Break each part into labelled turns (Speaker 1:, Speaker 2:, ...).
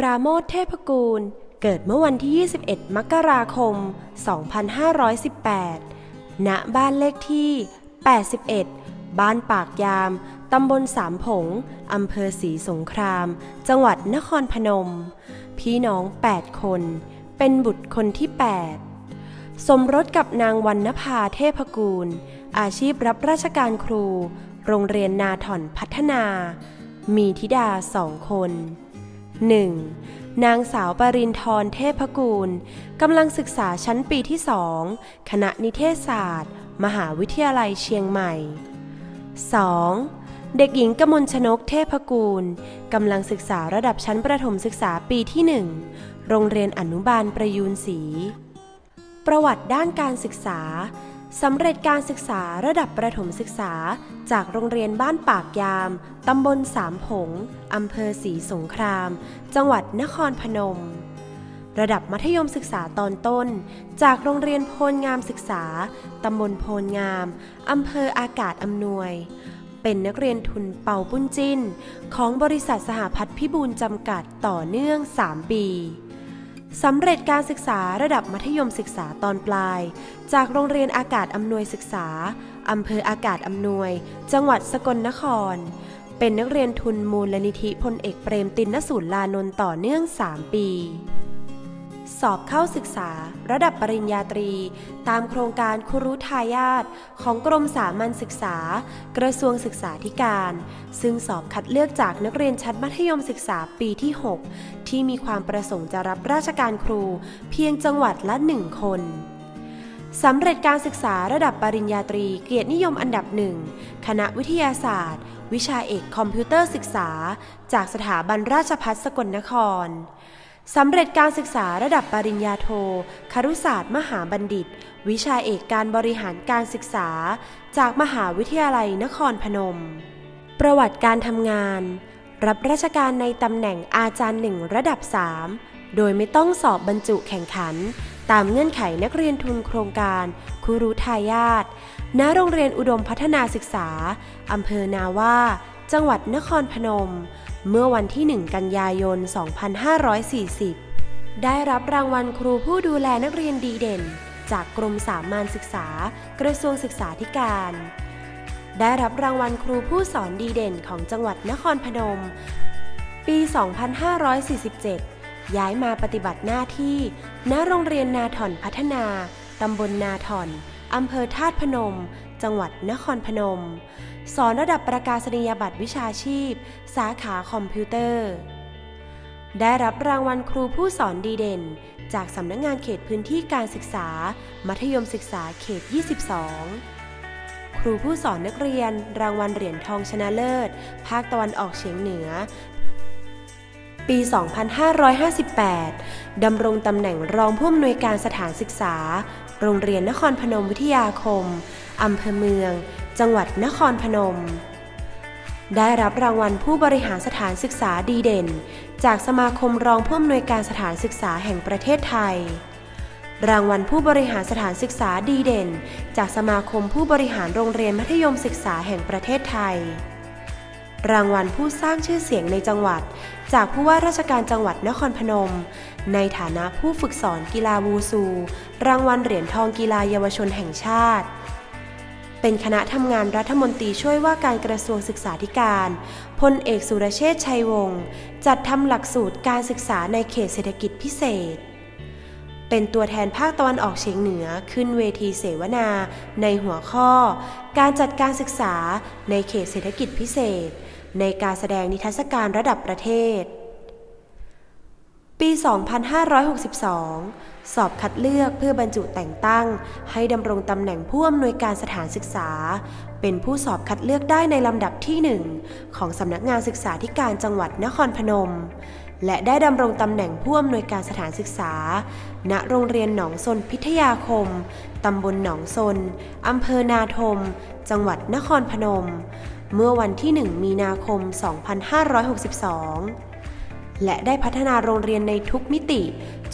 Speaker 1: ปราโมทเทพกูล เกิดเมื่อวันที่ 21 มกราคม 2518 ณ บ้านเลขที่ 81 บ้านปากยาม ตำบลสามผง อำเภอศรีสงคราม จังหวัดนครพนม พี่น้อง 8 คน เป็นบุตรคนที่ 8 สมรสกับนางวรรณภาเทพกูล อาชีพรับราชการครู โรงเรียนนาถ่อนพัฒนา มีธิดาสองคน 1. นางสาวปรินทร์เทพกูลกำลังศึกษาชั้นปีที่สองคณะนิเทศศาสตร์ มหาวิทยาลัยเชียงใหม่ 2. เด็กหญิงกมลชนกเทพกูลกำลังศึกษาระดับชั้นประถมศึกษาปีที่1โรงเรียนอนุบาลประยูนศรีประวัติด้านการศึกษา สำเร็จการศึกษาระดับประถมศึกษา จากโรงเรียนบ้านปากยาม ตำบลสามผง อำเภอศรีสงคราม จังหวัดนครพนม ระดับมัธยมศึกษาตอนต้น จากโรงเรียนโพลงามศึกษา ตำบลโพลงาม อำเภออากาศอำนวย เป็นนักเรียนทุนเป่าปุ้นจิ้น ของบริษัทสหพัฒน์พิบูลจำกัดต่อเนื่อง 3 ปี สำเร็จการศึกษาระดับมัธยมศึกษาตอนปลาย จากโรงเรียนอากาศอำนวยศึกษา อำเภออากาศอำนวย จังหวัดสกลนคร เป็นนักเรียนทุนมูลนิธิพลเอกเปรมตินนสูรลานนท์ต่อเนื่อง 3 ปี สอบเข้าศึกษา ระดับปริญญาตรี ตามโครงการครุทายาทของกรมสามัญศึกษา กระทรวงศึกษาธิการ ซึ่งสอบคัดเลือกจากนักเรียนชั้นมัธยมศึกษาปีที่ 6 ที่มีความประสงค์จะรับราชการครู เพียงจังหวัดละหนึ่งคนสำเร็จการศึกษาระดับปริญญาตรีเกียรตินิยมอันดับหนึ่ง คณะวิทยาศาสตร์ วิชาเอกคอมพิวเตอร์ศึกษา จากสถาบันราชภัฏสกลนคร สำเร็จการศึกษาระดับปริญญาโท ครุศาสตร์มหาบัณฑิต วิชาเอกการบริหารการศึกษา จากมหาวิทยาลัยนครพนม ประวัติการทำงาน รับราชการในตำแหน่งอาจารย์หนึ่งระดับ 3 โดยไม่ต้องสอบบรรจุแข่งขัน ตามเงื่อนไขนักเรียนทุนโครงการ คุรุทายาทณโรงเรียนอุดมพัฒนาศึกษาอำเภอนาว่า จังหวัดนครพนม เมื่อวันที่ 1 กันยายน 2540 ได้รับรางวัลครูผู้ดูแลนักเรียนดีเด่น จากกรมสามัญศึกษา กระทรวงศึกษาธิการ ได้รับรางวัลครูผู้สอนดีเด่นของจังหวัดนครพนม ปี 2547 ย้ายมาปฏิบัติหน้าที่ณโรงเรียนนาถ่อนพัฒนา ตำบลนาถ่อนอำเภอธาตุพนม จังหวัดนครพนม สอนระดับประกาศนียบัตรวิชาชีพ สาขาคอมพิวเตอร์ ได้รับรางวัลครูผู้สอนดีเด่น จากสำนักงานเขตพื้นที่การศึกษา มัธยมศึกษาเขต 22 ครูผู้สอนนักเรียน รางวัลเหรียญทองชนะเลิศ ภาคตะวันออกเฉียงเหนือ ปี 2558 ดำรงตำแหน่งรองผู้อำนวยการสถานศึกษา โรงเรียนนครพนมวิทยาคม อำเภอเมือง จังหวัดนครพนม ได้รับรางวัลผู้บริหารสถานศึกษาดีเด่น จากสมาคมรองผู้อำนวยการสถานศึกษาแห่งประเทศไทย รางวัลผู้บริหารสถานศึกษาดีเด่น จากสมาคมผู้บริหารโรงเรียนมัธยมศึกษาแห่งประเทศไทย รางวัลผู้สร้างชื่อเสียงในจังหวัด จากผู้ว่าราชการจังหวัดนครพนม ในฐานะผู้ฝึกสอนกีฬาวูซู รางวัลเหรียญทองกีฬาเยาวชนแห่งชาติ เป็นคณะทำงานรัฐมนตรีช่วยว่าการกระทรวงศึกษาธิการพลเอกสุรเชษชัยวงศ์จัดทำหลักสูตรการศึกษาในเขตเศรษฐกิจพิเศษเป็นตัวแทนภาคตะวันออกเฉียงเหนือขึ้นเวทีเสวนา ในหัวข้อ การจัดการศึกษาในเขตเศรษฐกิจพิเศษ ในการแสดงนิทรรศการระดับประเทศ ปี 2562 สอบคัดเลือกเพื่อบรรจุแต่งตั้ง ให้ดำรงตำแหน่งผู้อำนวยการสถานศึกษา เป็นผู้สอบคัดเลือกได้ในลำดับที่หนึ่งของสำนักงานศึกษาธิการจังหวัดนครพนม และได้ดำรงตำแหน่งผู้อำนวยการสถานศึกษา ณ โรงเรียนหนองซนพิทยาคม ตำบลหนองซนอำเภอนาทม จังหวัดนครพนม เมื่อวันที่ 1 มีนาคม 2562 และได้พัฒนาโรงเรียนในทุกมิติ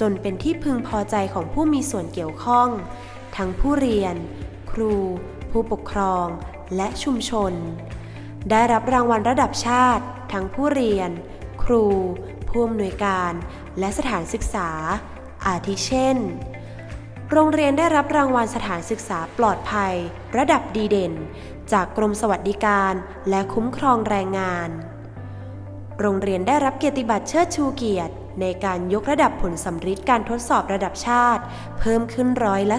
Speaker 1: จนเป็นที่พึงพอใจของผู้มีส่วนเกี่ยวข้อง ทั้งผู้เรียน ครู ผู้ปกครอง และชุมชน ได้รับรางวัลระดับชาติ ทั้งผู้เรียน ครูผผู้อำนวยการ และสถานศึกษา อาทิเช่น โรงเรียนได้รับรางวัลสถานศึกษาปลอดภัย ระดับดีเด่น จากกรมสวัสดิการและคุ้มครองแรงงาน โรงเรียนได้รับเกียรติบัตรเชิดชูเกียรติ ในการยกระดับผลสำฤทธิ์การทดสอบระดับชาติ เพิ่มขึ้นร้อยละ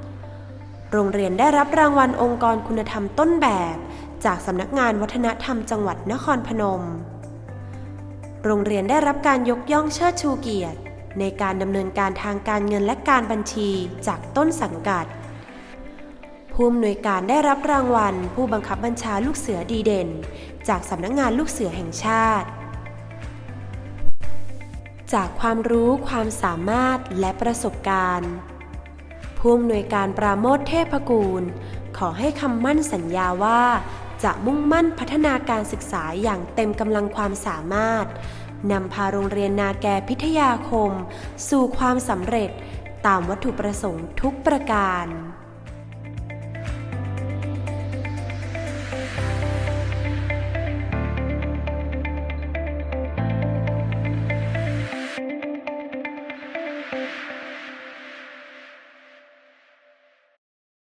Speaker 1: 3โรงเรียนได้รับรางวัลองค์กรคุณธรรมต้นแบบ จากสำนักงานวัฒนธรรมจังหวัดนครพนม โรงเรียนได้รับการยกย่องเชิดชูเกียรติ ในการดำเนินการทางการเงินและการบัญชีจากต้นสังกัด ผู้อำนวยการได้รับรางวัล ผู้บังคับบัญชาลูกเสือดีเด่น จากสำนักงานลูกเสือแห่งชาติ จากความรู้ความสามารถและประสบการณ์ ผู้อำนวยการปราโมทเทพกูล ขอให้คำมั่นสัญญาว่า จะมุ่งมั่นพัฒนาการศึกษาอย่างเต็มกำลังความสามารถนำพาโรงเรียนนาแกพิทยาคม สู่ความสำเร็จตามวัตถุประสงค์ทุกประการ